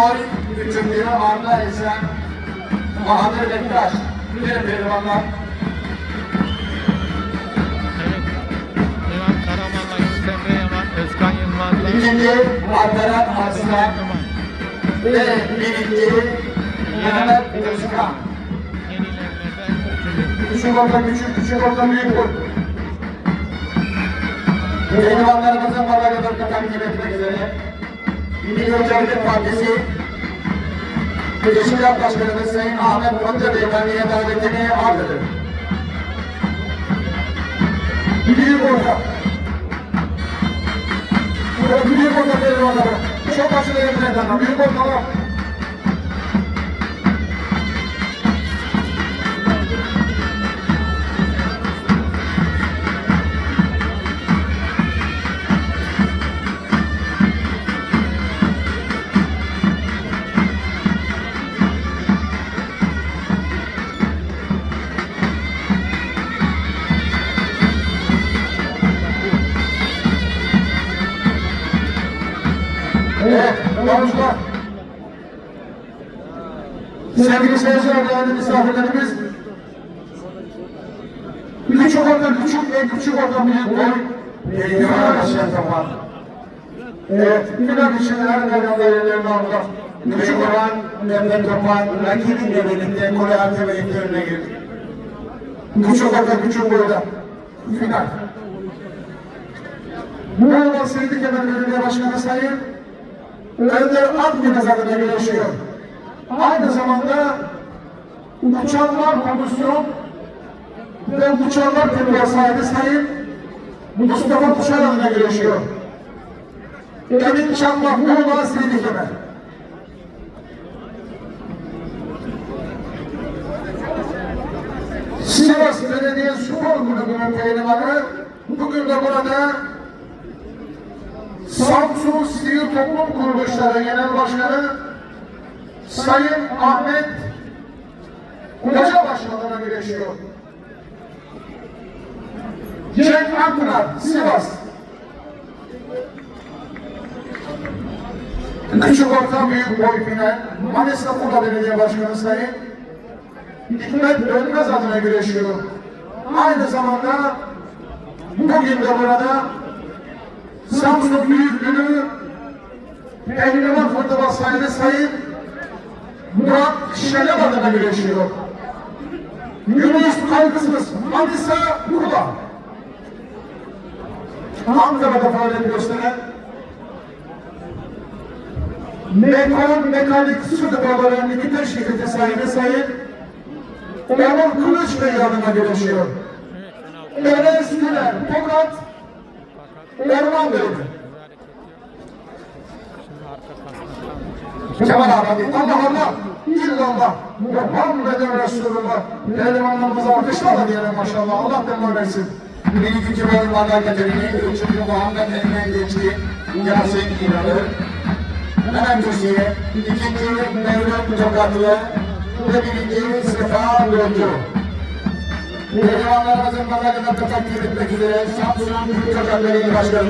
boy, üçüncü Arda Esen, Bahadır Bektaş, diğer pehlivanlar. İkinci Alperen Arslan ve birinci Mehmet Özkan. Küçük orta küçük, küçük orta büyük boy. Pehlivanlarımızın madalyalarını takdim etmek üzere Milli Mücadele Partisi Teşkilat Başkanımız Sayın Ahmet Gonca Beyefendi'ye davetini arz ederim. Büyük orta. Burada büyük orta pehlivanları. Çok açılı yemin ederim. Büyük ortalar. Evet, konuşma. Sevgili seyirciler, değerli misafirlerimiz, küçük orta küçük en küçük orta büyük boy, pehlivan yaşayan zaman. Evet, her meydan verilerine aldılar. Küçük olan Mehmet Topan, rakibiyle birlikte Arte beyliklerine girdi. Küçük orta küçük boyda. Final. Bu olan Seydi Kemal Belediye Başkanı Sayın Önder Akdeniz adına birleşiyor. Aynı zamanda Uçanlar Komisyon ve Uçanlar Kurulu sahibi Sayın Mustafa Kuşar birleşiyor. Emin Çakmak Muğla Seydi Kemal. Sivas Belediye Spor Kulübü'nün pehlivanı bugün de burada Samsun Sivil Toplum Kuruluşları Genel Başkanı Sayın Ahmet Koca Başkanı'na birleşiyor. Cenk Akpınar, Sivas. Küçük orta büyük boy final. Manisa Kuda Belediye Başkanı Sayın Hikmet Dönmez adına güreşiyor. Aynı zamanda bugün de burada Samsun Büyüklüğü Pehlivan Fırtına sahibi Sayın Murat Şelem adına güreşiyor. Yunus Kaygısız Manisa Kuda. Ankara'da faaliyet gösteren Mekon Mekanik Su Depoları Limited şirketi sahibi Sayın Erol Kılıç Bey adına güreşiyor. Enes Güler, Tokat, Erman kasına Kemal abi, Allah Allah, illallah, Muhammeden Resulullah. Pehlivanlarımıza alkışlarla diyelim maşallah, Allah demir versin. Bir ikinci bölüm adaletlerini, üçüncü Muhammed elinden geçti. Yasin İnanır. Köşeye, ikinci Mevlüt Tokatlı ve birinci Sefa Yolcu. Pehlivanlarımızın madalyalarını takdir etmek üzere. Samsun Büyük Tokatlı Başkanı